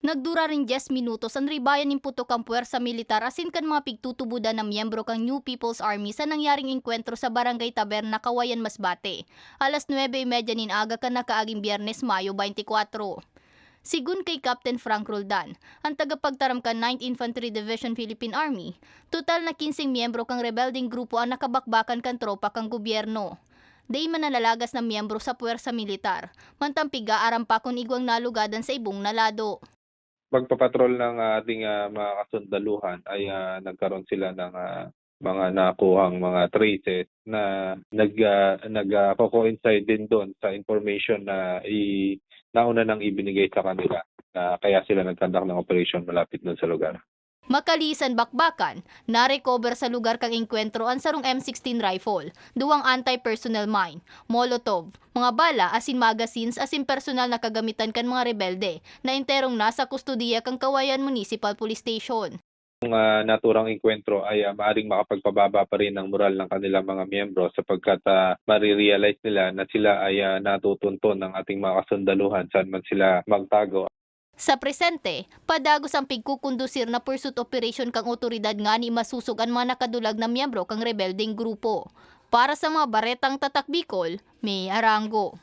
Nagdura rin 10 minutos ang ribayan ng puto kang puwersa militar asin kan mga pigtutubudan ng miyembro kang New People's Army sa nangyaring enkwentro sa Barangay Taberna, Kawayan, Masbate. Alas 9.30 nin aga ka nakaaging biyernes Mayo 24. Sigun kay Captain Frank Roldan, ang tagapagtaram ka 9th Infantry Division Philippine Army, total na 15 miyembro kang rebelding grupo ang nakabakbakan kan tropa kang gobyerno. Day mananalagas na miyembro sa puwersa militar, mantampiga aram pa kung igwang nalugadan sa ibong nalado. Pagpapatrol ng ating ah, mga kasundaluhan ay ah, nagkaroon sila ng ah, mga nakuhang mga traces na nag uh, nag ah, coincide din doon sa information na i nauna nang ibinigay sa kanila na kaya sila nagkandak ng operation malapit doon sa lugar. Makalisan bakbakan, na-recover sa lugar kang engkwentro ang sarong M16 rifle, duwang anti-personnel mine, molotov, mga bala asin magazines asin personal na kagamitan kan mga rebelde na enterong nasa kustudiya kang Kawayan Municipal Police Station. Ang ah, naturang enkwentro ay ah, maaring makapagpababa pa rin ng moral ng kanilang mga miyembro sapagkat uh, marirealize nila na sila ay ah, natutunton ng ating mga kasundaluhan saan man sila magtago Sa presente, padagos ang pigkukundusir na pursuit operation kang otoridad nga ni masusog ang mga nakadulag na miyembro kang rebelding grupo. Para sa mga baretang tatak Bicol, may arango.